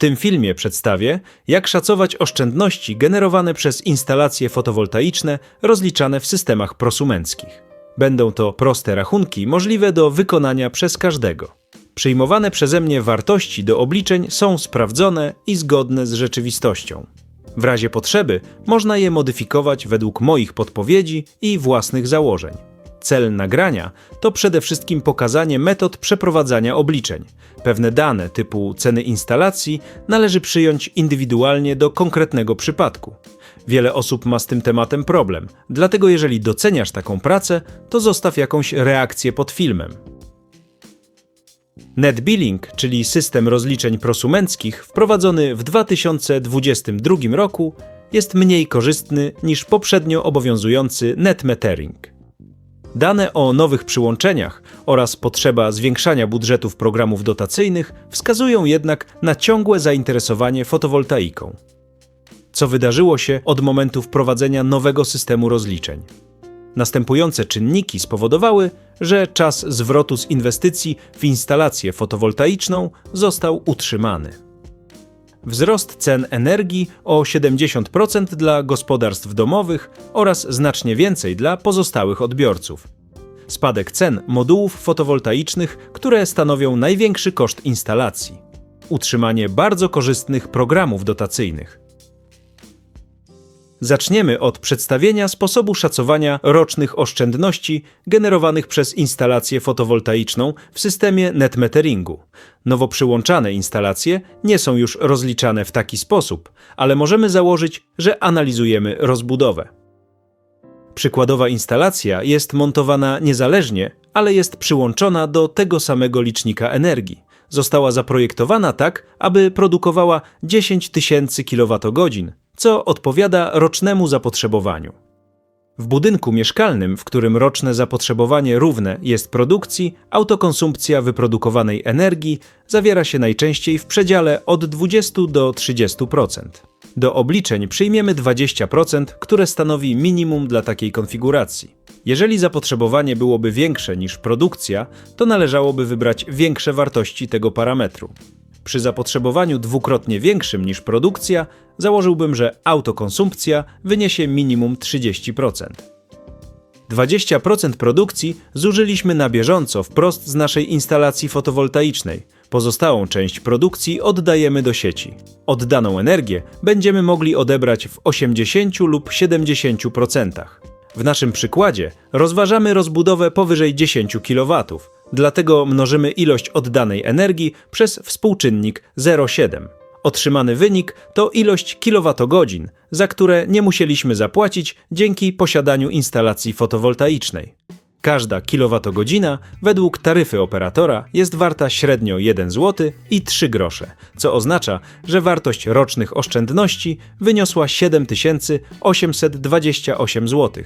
tym filmie przedstawię, jak szacować oszczędności generowane przez instalacje fotowoltaiczne rozliczane w systemach prosumenckich. Będą to proste rachunki możliwe do wykonania przez każdego. Przyjmowane przeze mnie wartości do obliczeń są sprawdzone i zgodne z rzeczywistością. W razie potrzeby można je modyfikować według moich podpowiedzi i własnych założeń. Cel nagrania to przede wszystkim pokazanie metod przeprowadzania obliczeń. Pewne dane typu ceny instalacji należy przyjąć indywidualnie do konkretnego przypadku. Wiele osób ma z tym tematem problem, dlatego jeżeli doceniasz taką pracę, to zostaw jakąś reakcję pod filmem. NetBilling, czyli system rozliczeń prosumenckich wprowadzony w 2022 roku, jest mniej korzystny niż poprzednio obowiązujący NetMetering. Dane o nowych przyłączeniach oraz potrzeba zwiększania budżetów programów dotacyjnych wskazują jednak na ciągłe zainteresowanie fotowoltaiką. Co wydarzyło się od momentu wprowadzenia nowego systemu rozliczeń? Następujące czynniki spowodowały, że czas zwrotu z inwestycji w instalację fotowoltaiczną został utrzymany. Wzrost cen energii o 70% dla gospodarstw domowych oraz znacznie więcej dla pozostałych odbiorców. Spadek cen modułów fotowoltaicznych, które stanowią największy koszt instalacji. Utrzymanie bardzo korzystnych programów dotacyjnych. Zaczniemy od przedstawienia sposobu szacowania rocznych oszczędności generowanych przez instalację fotowoltaiczną w systemie netmeteringu. Nowo przyłączane instalacje nie są już rozliczane w taki sposób, ale możemy założyć, że analizujemy rozbudowę. Przykładowa instalacja jest montowana niezależnie, ale jest przyłączona do tego samego licznika energii. Została zaprojektowana tak, aby produkowała 10 tysięcy kWh, co odpowiada rocznemu zapotrzebowaniu. W budynku mieszkalnym, w którym roczne zapotrzebowanie równe jest produkcji, autokonsumpcja wyprodukowanej energii zawiera się najczęściej w przedziale od 20 do 30%. Do obliczeń przyjmiemy 20%, które stanowi minimum dla takiej konfiguracji. Jeżeli zapotrzebowanie byłoby większe niż produkcja, to należałoby wybrać większe wartości tego parametru. Przy zapotrzebowaniu dwukrotnie większym niż produkcja, założyłbym, że autokonsumpcja wyniesie minimum 30%. 20% produkcji zużyliśmy na bieżąco wprost z naszej instalacji fotowoltaicznej. Pozostałą część produkcji oddajemy do sieci. Oddaną energię będziemy mogli odebrać w 80 lub 70%. W naszym przykładzie rozważamy rozbudowę powyżej 10 kW, dlatego mnożymy ilość oddanej energii przez współczynnik 0,7. Otrzymany wynik to ilość kilowatogodzin, za które nie musieliśmy zapłacić dzięki posiadaniu instalacji fotowoltaicznej. Każda kilowatogodzina według taryfy operatora jest warta średnio 1 zł i 3 grosze, co oznacza, że wartość rocznych oszczędności wyniosła 7828 zł.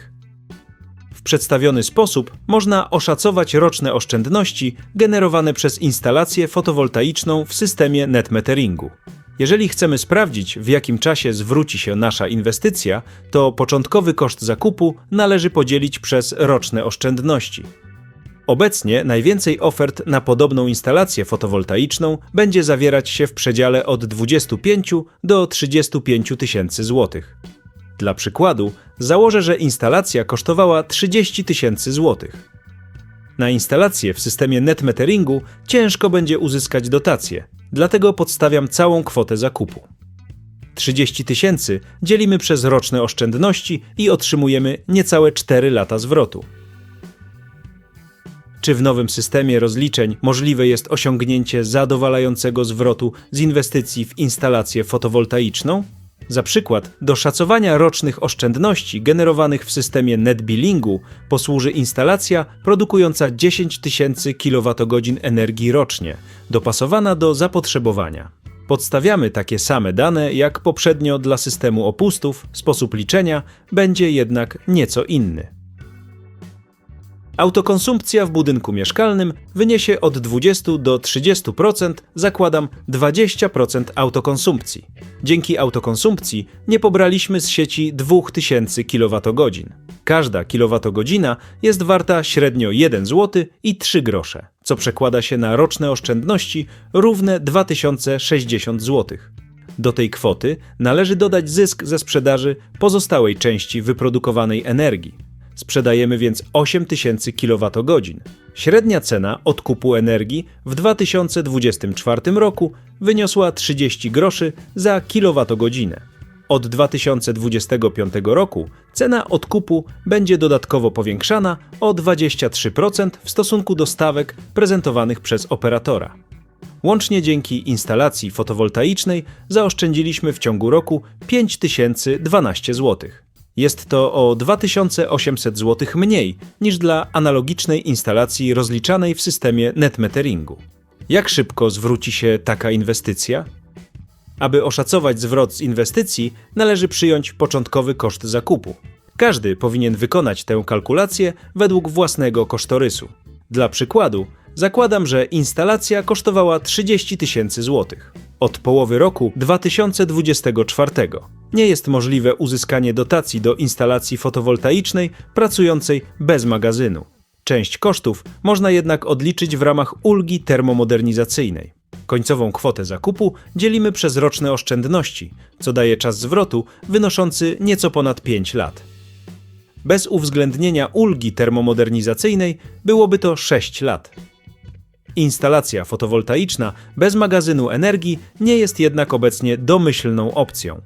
Przedstawiony sposób można oszacować roczne oszczędności generowane przez instalację fotowoltaiczną w systemie netmeteringu. Jeżeli chcemy sprawdzić, w jakim czasie zwróci się nasza inwestycja, to początkowy koszt zakupu należy podzielić przez roczne oszczędności. Obecnie najwięcej ofert na podobną instalację fotowoltaiczną będzie zawierać się w przedziale od 25 do 35 tysięcy złotych. Dla przykładu, założę, że instalacja kosztowała 30 tysięcy złotych. Na instalację w systemie netmeteringu ciężko będzie uzyskać dotację, dlatego podstawiam całą kwotę zakupu. 30 tysięcy dzielimy przez roczne oszczędności i otrzymujemy niecałe 4 lata zwrotu. Czy w nowym systemie rozliczeń możliwe jest osiągnięcie zadowalającego zwrotu z inwestycji w instalację fotowoltaiczną? Za przykład, do szacowania rocznych oszczędności generowanych w systemie netbillingu posłuży instalacja produkująca 10 tysięcy kWh energii rocznie, dopasowana do zapotrzebowania. Podstawiamy takie same dane jak poprzednio dla systemu opustów, sposób liczenia będzie jednak nieco inny. Autokonsumpcja w budynku mieszkalnym wyniesie od 20 do 30%, zakładam 20% autokonsumpcji. Dzięki autokonsumpcji nie pobraliśmy z sieci 2000 kWh. Każda kilowatogodzina jest warta średnio 1 zł i 3 grosze, co przekłada się na roczne oszczędności równe 2060 zł. Do tej kwoty należy dodać zysk ze sprzedaży pozostałej części wyprodukowanej energii. Sprzedajemy więc 8000 kWh. Średnia cena odkupu energii w 2024 roku wyniosła 30 groszy za kilowatogodzinę. Od 2025 roku cena odkupu będzie dodatkowo powiększana o 23% w stosunku do stawek prezentowanych przez operatora. Łącznie dzięki instalacji fotowoltaicznej zaoszczędziliśmy w ciągu roku 5012 zł. Jest to o 2800 zł mniej niż dla analogicznej instalacji rozliczanej w systemie netmeteringu. Jak szybko zwróci się taka inwestycja? Aby oszacować zwrot z inwestycji, należy przyjąć początkowy koszt zakupu. Każdy powinien wykonać tę kalkulację według własnego kosztorysu. Dla przykładu, zakładam, że instalacja kosztowała 30 tysięcy złotych. Od połowy roku 2024 nie jest możliwe uzyskanie dotacji do instalacji fotowoltaicznej pracującej bez magazynu. Część kosztów można jednak odliczyć w ramach ulgi termomodernizacyjnej. Końcową kwotę zakupu dzielimy przez roczne oszczędności, co daje czas zwrotu wynoszący nieco ponad 5 lat. Bez uwzględnienia ulgi termomodernizacyjnej byłoby to 6 lat. Instalacja fotowoltaiczna bez magazynu energii nie jest jednak obecnie domyślną opcją.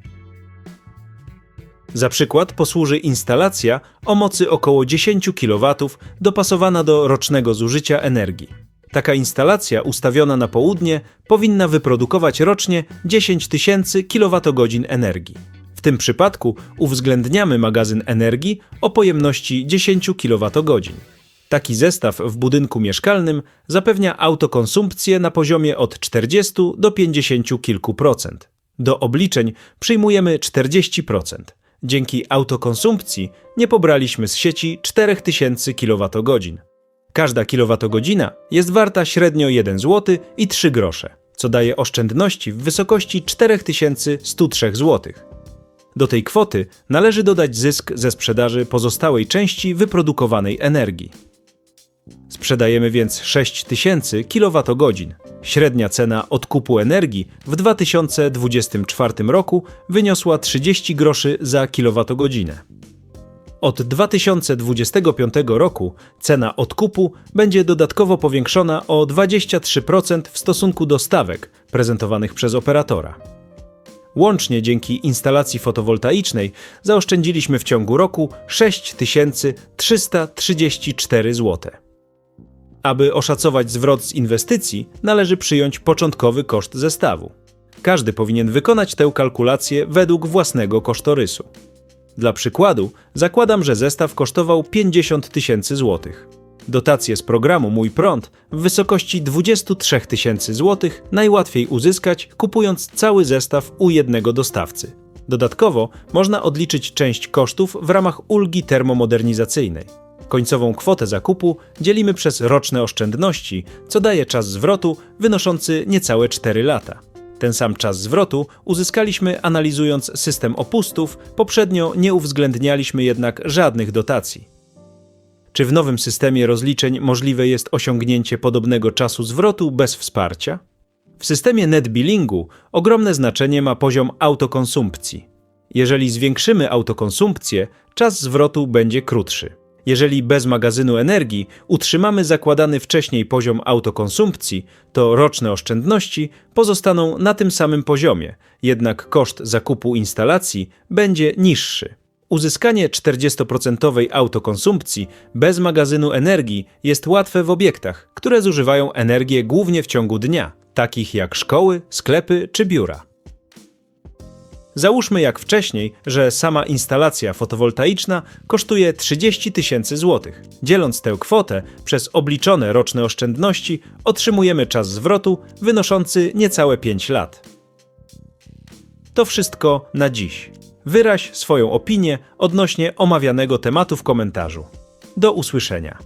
Za przykład posłuży instalacja o mocy około 10 kW dopasowana do rocznego zużycia energii. Taka instalacja ustawiona na południe powinna wyprodukować rocznie 10 tysięcy kWh energii. W tym przypadku uwzględniamy magazyn energii o pojemności 10 kWh. Taki zestaw w budynku mieszkalnym zapewnia autokonsumpcję na poziomie od 40 do 50 kilku procent. Do obliczeń przyjmujemy 40%. Dzięki autokonsumpcji nie pobraliśmy z sieci 4000 kWh. Każda kilowatogodzina jest warta średnio 1 zł i 3 grosze, co daje oszczędności w wysokości 4103 zł. Do tej kwoty należy dodać zysk ze sprzedaży pozostałej części wyprodukowanej energii. Sprzedajemy więc 6000 kWh. Średnia cena odkupu energii w 2024 roku wyniosła 30 groszy za kilowatogodzinę. Od 2025 roku cena odkupu będzie dodatkowo powiększona o 23% w stosunku do stawek prezentowanych przez operatora. Łącznie dzięki instalacji fotowoltaicznej zaoszczędziliśmy w ciągu roku 6334 zł. Aby oszacować zwrot z inwestycji, należy przyjąć początkowy koszt zestawu. Każdy powinien wykonać tę kalkulację według własnego kosztorysu. Dla przykładu, zakładam, że zestaw kosztował 50 tysięcy złotych. Dotacje z programu Mój Prąd w wysokości 23 tysięcy złotych najłatwiej uzyskać, kupując cały zestaw u jednego dostawcy. Dodatkowo można odliczyć część kosztów w ramach ulgi termomodernizacyjnej. Końcową kwotę zakupu dzielimy przez roczne oszczędności, co daje czas zwrotu wynoszący niecałe 4 lata. Ten sam czas zwrotu uzyskaliśmy analizując system opustów, poprzednio nie uwzględnialiśmy jednak żadnych dotacji. Czy w nowym systemie rozliczeń możliwe jest osiągnięcie podobnego czasu zwrotu bez wsparcia? W systemie netbillingu ogromne znaczenie ma poziom autokonsumpcji. Jeżeli zwiększymy autokonsumpcję, czas zwrotu będzie krótszy. Jeżeli bez magazynu energii utrzymamy zakładany wcześniej poziom autokonsumpcji, to roczne oszczędności pozostaną na tym samym poziomie, jednak koszt zakupu instalacji będzie niższy. Uzyskanie 40% autokonsumpcji bez magazynu energii jest łatwe w obiektach, które zużywają energię głównie w ciągu dnia, takich jak szkoły, sklepy czy biura. Załóżmy jak wcześniej, że sama instalacja fotowoltaiczna kosztuje 30 tysięcy złotych. Dzieląc tę kwotę przez obliczone roczne oszczędności, otrzymujemy czas zwrotu wynoszący niecałe 5 lat. To wszystko na dziś. Wyraź swoją opinię odnośnie omawianego tematu w komentarzu. Do usłyszenia.